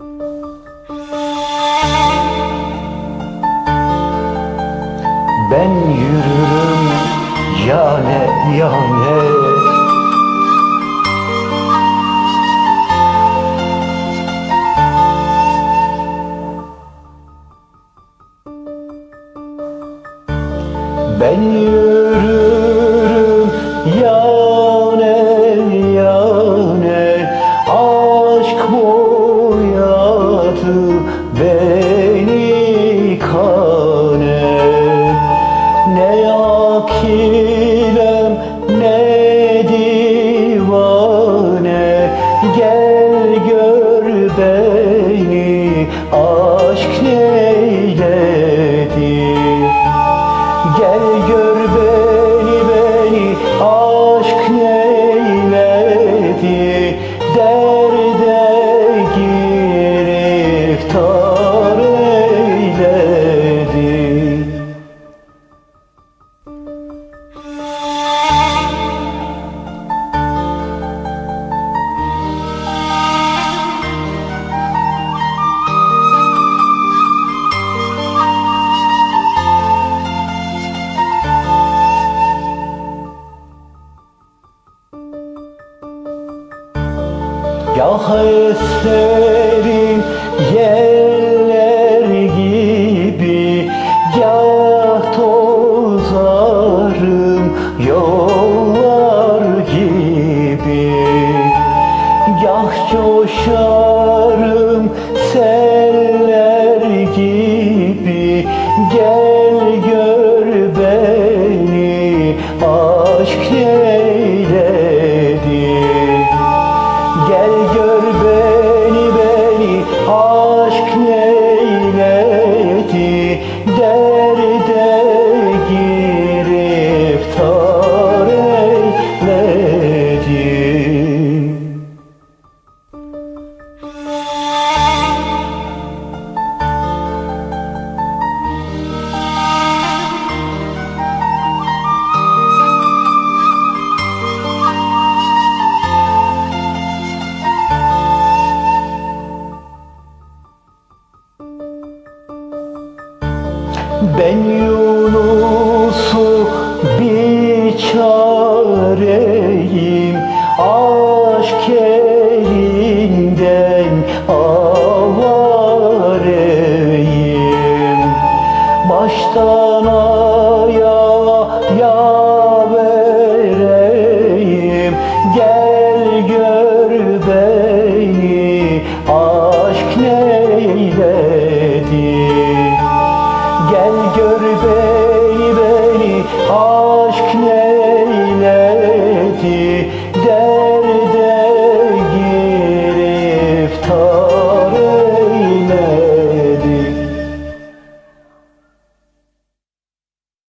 Ben yürürüm yane yane. Ben yürürüm Yah eslerim gör beni beni aşk Ben Yunus'u bir çareyim Aşk elinden avareyim. Baştan ayağa ya vereyim Gel gör